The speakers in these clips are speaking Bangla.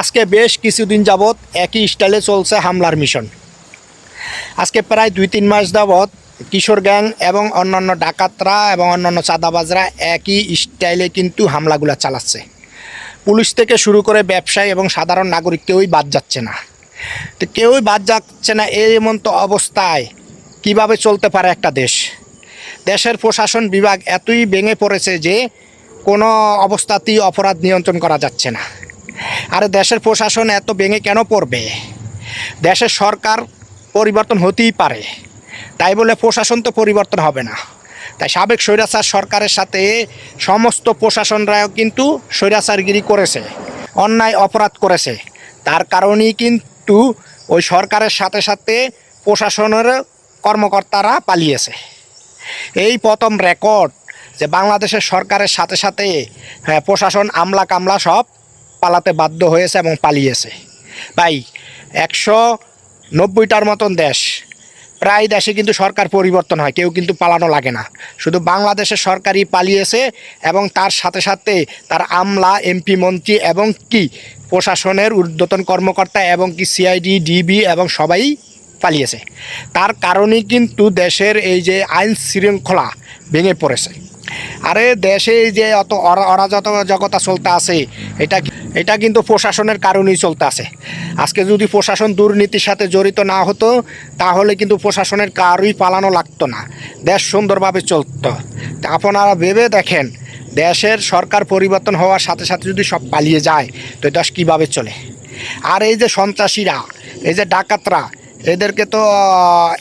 আজকে বেশ কিছুদিন যাবৎ একই স্টাইলে চলছে হামলার মিশন। আজকে প্রায় দুই তিন মাস যাবৎ কিশোর গ্যাং এবং অন্যান্য ডাকাতরা এবং অন্যান্য চাঁদাবাজরা একই স্টাইলে কিন্তু হামলাগুলো চালাচ্ছে। পুলিশ থেকে শুরু করে ব্যবসায়ী এবং সাধারণ নাগরিক কেউই বাদ যাচ্ছে না। তো কেউই বাদ যাচ্ছে না এই এমন তো অবস্থায়। কীভাবে চলতে পারে একটা দেশ? দেশের প্রশাসন বিভাগ এতই ভেঙে পড়েছে যে কোনো অবস্থাতেই অপরাধ নিয়ন্ত্রণ করা যাচ্ছে না। আর দেশের প্রশাসন এত ভেঙে কেন পড়বে? দেশের সরকার পরিবর্তন হতেই পারে। তাই বলে প্রশাসন তো পরিবর্তন হবে না। তাই সাবেক স্বৈরাচার সরকারের সাথে সমস্ত প্রশাসনরাও কিন্তু স্বৈরাচারগিরি করেছে অন্যায় অপরাধ করেছে। তার কারণেই কিন্তু ওই সরকারের সাথে সাথে প্রশাসনের কর্মকর্তারা পালিয়েছে। এই প্রথম রেকর্ড যে বাংলাদেশের সরকারের সাথে সাথে হ্যাঁ, প্রশাসন আমলা কামলা সব পালাতে বাধ্য হয়েছে এবং পালিয়েছে। ভাই, একশো নব্বইটার মতন দেশ। প্রায় দেশে কিন্তু সরকার পরিবর্তন হয়, কেউ কিন্তু পালানো লাগে না। শুধু বাংলাদেশের সরকারই পালিয়েছে এবং তার সাথে সাথে তার আমলা, এমপি, মন্ত্রী এবং কি প্রশাসনের ঊর্ধ্বতন কর্মকর্তা এবং কি সিআইডি, ডিবি এবং সবাই পালিয়েছে। তার কারণেই কিন্তু দেশের এই যে আইন শৃঙ্খলা ভেঙে পড়েছে। আরে দেশে যে অত অরা- জগতা চলতে আছে, এটা এটা কিন্তু প্রশাসনের কারণেই চলতে আছে আজকে যদি প্রশাসন দুর্নীতির সাথে জড়িত না হতো, তাহলে কিন্তু প্রশাসনের কারোই পালানো লাগতো না। দেশ সুন্দরভাবে চলতো। আপনারা ভেবে দেখেন, দেশের সরকার পরিবর্তন হওয়ার সাথে সাথে যদি সব পালিয়ে যায়, তো দেশ কীভাবে চলে? আর এই যে সন্ত্রাসীরা, এই যে ডাকাতরা, এদেরকে তো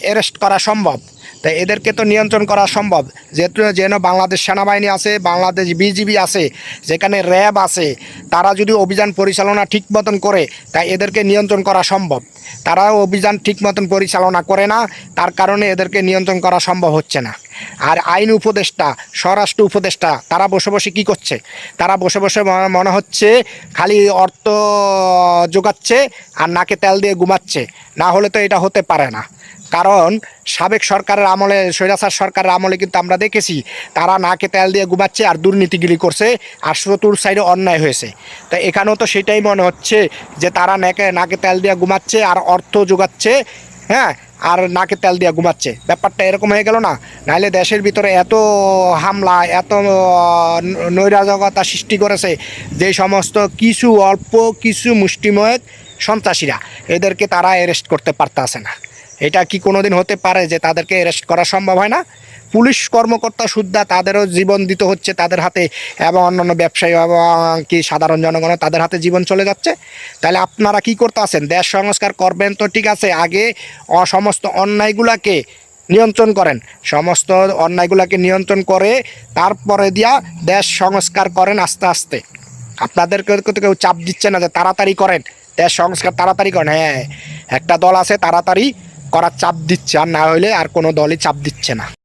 অ্যারেস্ট করা সম্ভব। তাই এদেরকে তো নিয়ন্ত্রণ করা সম্ভব। যেহেতু যেন বাংলাদেশ সেনাবাহিনী আছে, বাংলাদেশ বিজিবি আছে, যেখানে র্যাব আছে, তারা যদি অভিযান পরিচালনা ঠিক মতন করে, তাই এদেরকে নিয়ন্ত্রণ করা সম্ভব। তারাও অভিযান ঠিক মতন পরিচালনা করে না, তার কারণে এদেরকে নিয়ন্ত্রণ করা সম্ভব হচ্ছে না। আর আইন উপদেষ্টা, স্বরাষ্ট্র উপদেষ্টা, তারা বসে বসে কি করছে? তারা বসে বসে মনে- হচ্ছে খালি অর্থ যোগাচ্ছে আর নাকে তেল দিয়ে ঘুমাচ্ছে। না হলে তো এটা হতে পারে না। কারণ সাবেক সরকারের আমলে, স্বৈরাচার সরকারের আমলে কিন্তু আমরা দেখেছি, তারা নাকে তেল দিয়ে ঘুমাচ্ছে আর দুর্নীতিগিরি করছে আর শ্রোতুর সাইডে অন্যায় হয়েছে। তা এখানেও তো সেটাই মনে হচ্ছে যে তারা নাকে নাকে তেল দিয়ে ঘুমাচ্ছে আর অর্থ যোগাচ্ছে হ্যাঁ আর নাকে তেল দিয়ে ঘুমাচ্ছে। ব্যাপারটা এরকম হয়ে গেল না? নাহলে দেশের ভিতরে এত হামলা, এত নৈরাজকতা সৃষ্টি করেছে যে সমস্ত কিছু অল্প কিছু মুষ্টিময় সন্ত্রাসীরা, এদেরকে তারা অ্যারেস্ট করতে পারতেছে না। এটা কি কোনোদিন হতে পারে যে তাদেরকে অ্যারেস্ট করা সম্ভব হয় না? পুলিশ কর্মকর্তা সুদ্ধা তাদেরও জীবন দিতে হচ্ছে তাদের হাতে এবং অন্যান্য ব্যবসায়ী এবং কি সাধারণ জনগণ তাদের হাতে জীবন চলে যাচ্ছে। তাহলে আপনারা কি করতে আছেন? দেশ সংস্কার করবেন তো ঠিক আছে, আগে সমস্ত অন্যায়গুলাকে নিয়ন্ত্রণ করেন। সমস্ত অন্যায়গুলাকে নিয়ন্ত্রণ করে তারপরে দিয়া দেশ সংস্কার করেন আস্তে আস্তে। আপনাদেরকে কেউ চাপ দিচ্ছে না যে তাড়াতাড়ি করেন। দেশ সংস্কার তাড়াতাড়ি করেন হ্যাঁ। একটা দল আছে তাড়াতাড়ি করার চাপ দিচ্ছে আর না হলে আর কোনো দলই চাপ দিচ্ছে না।